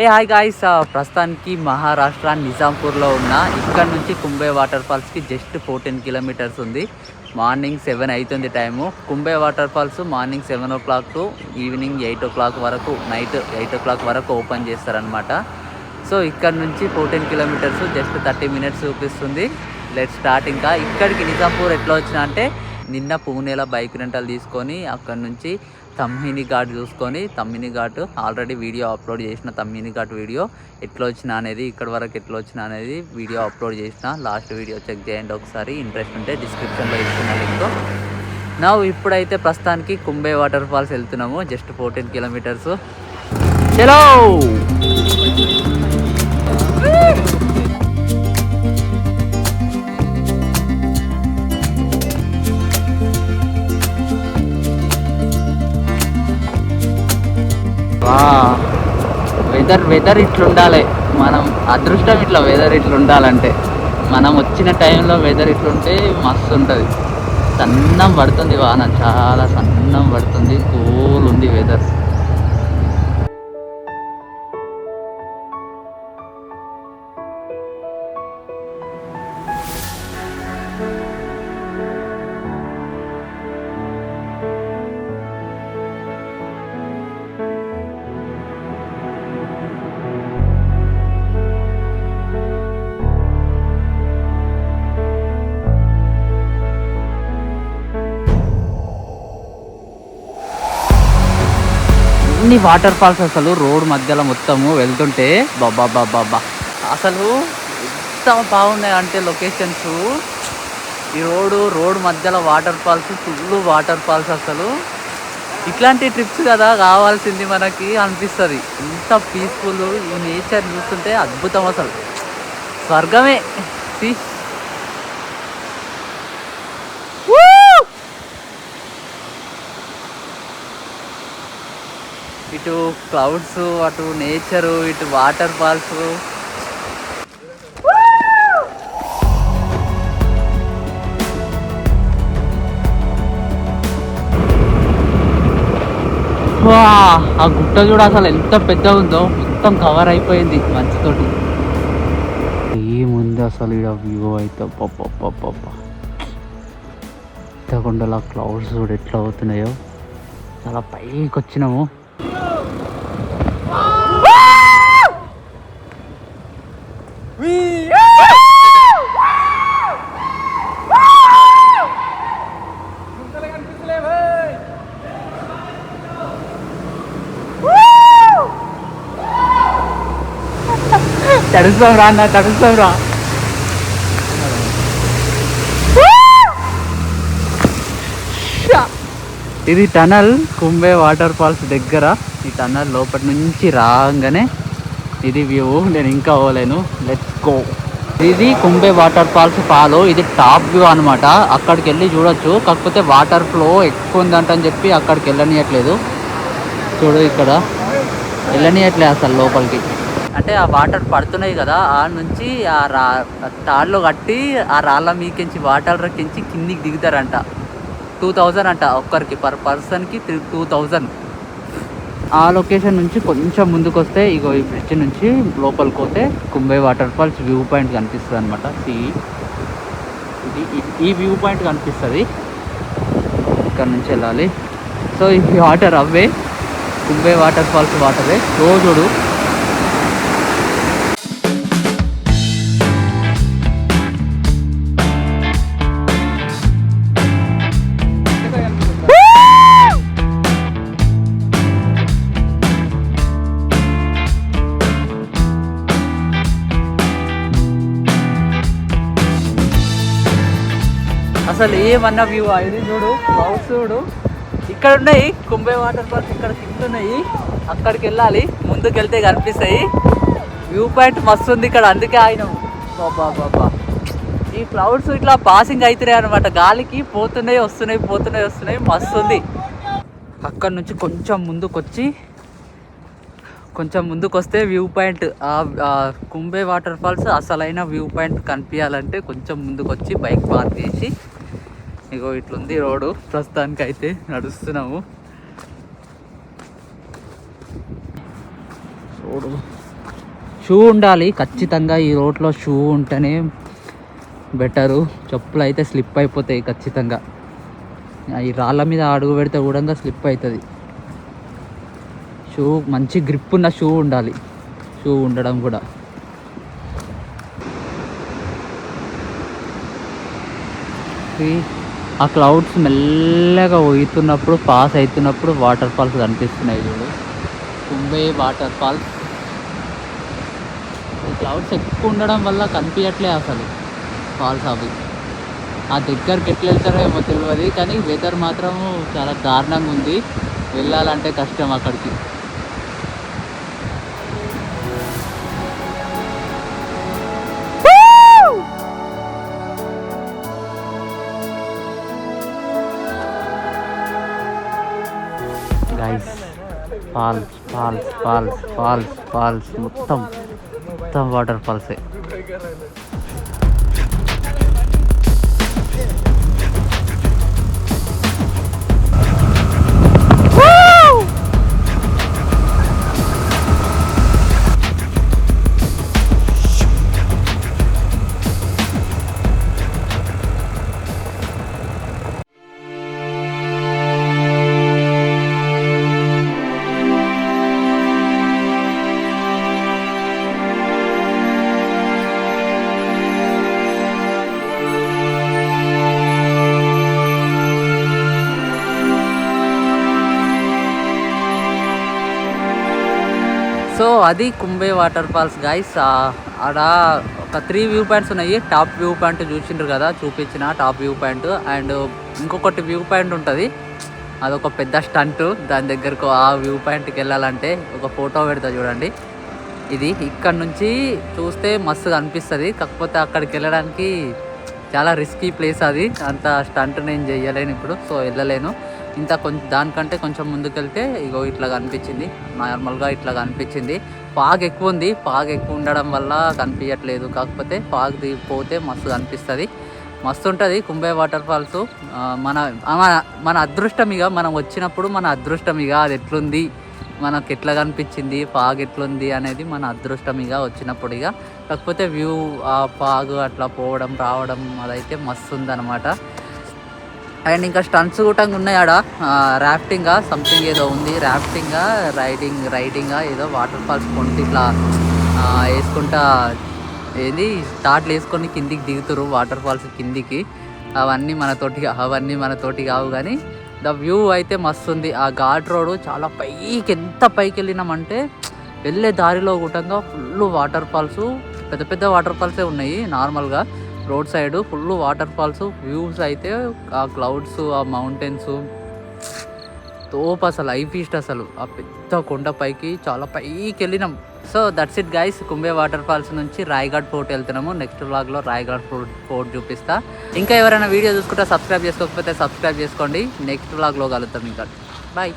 ఏ hi guys. ప్రస్తుతానికి మహారాష్ట్ర నిజాంపూర్లో ఉన్న ఇక్కడ నుంచి కుంభే వాటర్ ఫాల్స్కి జస్ట్ ఫోర్టీన్ కిలోమీటర్స్ ఉంది. మార్నింగ్ సెవెన్ అవుతుంది time. Kumbhe water falls morning seven o'clock to evening eight o'clock వరకు నైట్ ఎయిట్ ఓ క్లాక్ వరకు ఓపెన్ చేస్తారనమాట సో ఇక్కడ నుంచి fourteen kilometres just thirty minutes చూపిస్తుంది. Let start. ఇంకా ఇక్కడికి నిజాంపూర్ ఎట్లా వచ్చినా అంటే నిన్న పూణేలో బైక్ రెంటల్ తీసుకొని అక్కడ నుంచి తమ్మిని ఘాట్ చూసుకొని Tammini Ghat already video upload చేసిన తమ్మిని ఘాట్ వీడియో ఎట్లా వచ్చిన అనేది ఇక్కడ వరకు ఎట్లా వచ్చిన అనేది వీడియో అప్లోడ్ చేసిన. లాస్ట్ వీడియో చెక్ చేయండి ఒకసారి ఇంట్రెస్ట్ ఉంటే డిస్క్రిప్షన్లో ఇస్తున్న లింక్. నా ఇప్పుడైతే ప్రస్తుతానికి కుంబే వాటర్ ఫాల్స్ వెళ్తున్నాము జస్ట్ ఫోర్టీన్ కిలోమీటర్స్. చలో వెదర్ వెదర్ ఇట్లుండాలి. మనం అదృష్టం ఇట్లా వెదర్ ఇట్లుండాలంటే. మనం వచ్చిన టైంలో వెదర్ ఇట్లుంటే మస్తు ఉంటుంది సన్నం పడుతుంది వాన. చాలా సన్నం పడుతుంది. కూల్ ఉంది వెదర్ అన్ని వాటర్ ఫాల్స్ అసలు రోడ్ మధ్యలో మొత్తము వెళ్తుంటే బాబా బాబా అసలు ఎంత బాగున్నాయి అంటే లొకేషన్స్. ఈ రోడ్డు రోడ్ మధ్యలో water falls full water falls అసలు. ఇట్లాంటి ట్రిప్స్ కదా కావాల్సింది మనకి అనిపిస్తుంది. ఎంత పీస్ఫుల్ ఈ నేచర్ చూస్తుంటే అద్భుతం అసలు. స్వర్గమే. సీ ఇటు క్లౌడ్స్ అటు నేచరు ఇటు వాటర్ ఫాల్స్ వా ఆ గుట్ట చూడ అసలు ఎంత పెద్దగా ఉందో. మొత్తం కవర్ అయిపోయింది మంచుతోటి. ఏముంది అసలు ఇక్కడ వ్యూ అయితే? పప్ప ఇంతకుండా క్లౌడ్స్ కూడా ఎట్లా అవుతున్నాయో. చాలా పైకి వచ్చినాము. తడుస్తాం రా అన్న తడుస్తాం రా ఇది టనల్ కుంబే వాటర్ ఫాల్స్ దగ్గర ఈ టనల్ లోపటి నుంచి రాగానే ఇది వ్యూ నేను ఇంకా పోలేను. లెట్స్ గో ఇది కుంబే వాటర్ ఫాల్స్ ఫాలో ఇది టాప్ వ్యూ అనమాట అక్కడికి వెళ్ళి చూడొచ్చు. కాకపోతే వాటర్ ఫ్లో ఎక్కువ ఉందంటని చెప్పి అక్కడికి వెళ్ళనియట్లేదు చూడు ఇక్కడ. వెళ్ళనియట్లేదు అసలు లోపలికి. అంటే ఆ వాటర్ పడుతున్నాయి కదా ఆ నుంచి ఆ రా తాళ్ళు కట్టి ఆ రాళ్ళ మీకించి వాటర్ కించి కిందికి దిగుతారంట. టూ థౌజండ్ అంట ఒక్కరికి పర్ పర్సన్కి త్రీ టూ థౌజండ్. ఆ లొకేషన్ నుంచి కొంచెం ముందుకు వస్తే ఇగో ఈ బ్రిడ్జ్ నుంచి లోపలికి పోతే Kumbe water falls view point కనిపిస్తుంది అనమాట సీ. ఇది ఈ- ఈ వ్యూ పాయింట్ కనిపిస్తుంది. ఇక్కడ నుంచి వెళ్ళాలి. సో ఈ వాటర్ అవే. కుంబే వాటర్ ఫాల్స్ వాటరే రోజుడు అసలు ఏమన్నా వ్యూ ఇది చూడు క్లౌడ్స్ చూడు. ఇక్కడ ఉన్నాయి కుంబే వాటర్ ఫాల్స్ ఇక్కడ కింద ఉన్నాయి. అక్కడికి వెళ్ళాలి ముందుకు వెళ్తే కనిపిస్తాయి. వ్యూ పాయింట్ మస్తు ఉంది ఇక్కడ అందుకే ఆయన బాబా బాబా ఈ క్లౌడ్స్ ఇట్లా పాసింగ్ అవుతున్నాయి అనమాట గాలికి పోతున్నాయి వస్తున్నాయి పోతున్నాయి వస్తున్నాయి మస్తు ఉంది. అక్కడ నుంచి కొంచెం ముందుకు వచ్చి కొంచెం ముందుకు వస్తే view point Kumbhe Kumbe water falls అసలైన వ్యూ పాయింట్ కనిపించాలంటే కొంచెం ముందుకు వచ్చి బైక్ పార్క్ చేసి ఇగో ఇట్లుంది రోడ్డు. ప్రస్తుతానికి అయితే నడుస్తున్నాము. రోడ్డు షూ ఉండాలి. ఖచ్చితంగా ఈ రోడ్లో షూ ఉంటేనే బెటరు. చెప్పులు అయితే స్లిప్ అయిపోతాయి ఖచ్చితంగా. ఈ రాళ్ళ మీద అడుగు పెడితే కూడా స్లిప్ అవుతుంది. షూ మంచి గ్రిప్ ఉన్న షూ ఉండాలి. షూ ఉండడం కూడా. ఈ ఆ క్లౌడ్స్ మెల్లగా పోతున్నప్పుడు పాస్ అవుతున్నప్పుడు వాటర్ ఫాల్స్ కనిపిస్తున్నాయి చూడు. కుంబే వాటర్ ఫాల్స్ ఈ క్లౌడ్స్ ఎక్కువ ఉండడం వల్ల కనిపించట్లే అసలు ఫాల్స్ అవి. ఆ దగ్గరికి ఎట్లా వెళ్తారో ఏమో తెలియదు కానీ వెదర్ మాత్రం చాలా దారుణంగా ఉంది. వెళ్ళాలంటే కష్టం అక్కడికి. Guys falls falls falls falls falls మొత్తం మొత్తం వాటర్ ఫాల్సే అది కుంబే వాటర్ ఫాల్స్ గైస్ ఆడ ఒక త్రీ వ్యూ పాయింట్స్ ఉన్నాయి. టాప్ వ్యూ పాయింట్ చూసిండ్రు కదా చూపించిన టాప్ వ్యూ పాయింట్. అండ్ ఇంకొకటి వ్యూ పాయింట్ ఉంటుంది. అదొక పెద్ద స్టంట్. దాని దగ్గరకు ఆ వ్యూ పాయింట్కి వెళ్ళాలంటే ఒక ఫోటో పెడతా చూడండి. ఇది ఇక్కడ నుంచి చూస్తే మస్తుగా అనిపిస్తుంది. కాకపోతే అక్కడికి వెళ్ళడానికి చాలా రిస్కీ ప్లేస్ అది. అంత స్టంట్ నేను చేయలేను ఇప్పుడు సో వెళ్ళలేను. ఇంత కొంచెం దానికంటే కొంచెం ముందుకెళ్తే ఇగో ఇట్లా కనిపించింది. నార్మల్గా ఇట్లా కనిపించింది. పాగ్ ఎక్కువ ఉంది పాగ్ ఎక్కువ ఉండడం వల్ల కనిపించట్లేదు కాకపోతే పాగ్ పోతే మస్తు కనిపిస్తుంది. మస్తు ఉంటుంది కుంభే వాటర్ ఫాల్స్. మన మన అదృష్టం ఇక మనం వచ్చినప్పుడు మన అదృష్టం ఇక అది ఎట్లుంది? మనకు ఎట్లా కనిపించింది? పాగ్ ఎట్లుంది? అనేది మన అదృష్టం ఇక వచ్చినప్పుడు ఇక కాకపోతే వ్యూ ఆ పాగ్ అట్లా పోవడం రావడం అదైతే మస్తు ఉందన్నమాట అండ్ ఇంకా స్టంట్స్ కూడా ఉన్నాయి ఆడ. రాఫ్టింగ్ సంథింగ్ ఏదో ఉంది. ర్యాఫ్టింగ్ రైడింగ్ రైడింగ్ ఏదో వాటర్ ఫాల్స్ కొంటే ఇట్లా వేసుకుంటా ఏది తాట్లు వేసుకొని కిందికి దిగుతారు వాటర్ ఫాల్స్ కిందికి. అవన్నీ మనతోటి అవన్నీ మనతోటి కావు కానీ ద వ్యూ అయితే మస్తు ఉంది. ఆ ఘాట్ రోడ్ చాలా పైకి ఎంత పైకి వెళ్ళినామంటే వెళ్ళే దారిలో కూడంగా ఫుల్ వాటర్ ఫాల్స్ పెద్ద పెద్ద వాటర్ ఫాల్సే ఉన్నాయి నార్మల్గా road side full water falls views అయితే ఆ క్లౌడ్స్ ఆ మౌంటైన్స్. తోపు అసలు ఐఫీస్ట్ అసలు. ఆ పెద్ద కొండ పైకి చాలా పైకి వెళ్ళినాం. So that's it guys Kumbe water falls నుంచి రాయగఢ్ ఫోర్ట్ వెళ్తున్నాము. నెక్స్ట్ వ్లాగ్లో రాయగఢ్ ఫోర్ట్ ఫోర్ట్ చూపిస్తా. ఇంకా ఎవరైనా వీడియో చూసుకుంటే సబ్స్క్రైబ్ చేసుకోకపోతే సబ్స్క్రైబ్ చేసుకోండి. నెక్స్ట్ వ్లాగ్లో కలుగుతాం ఇంకా. బాయ్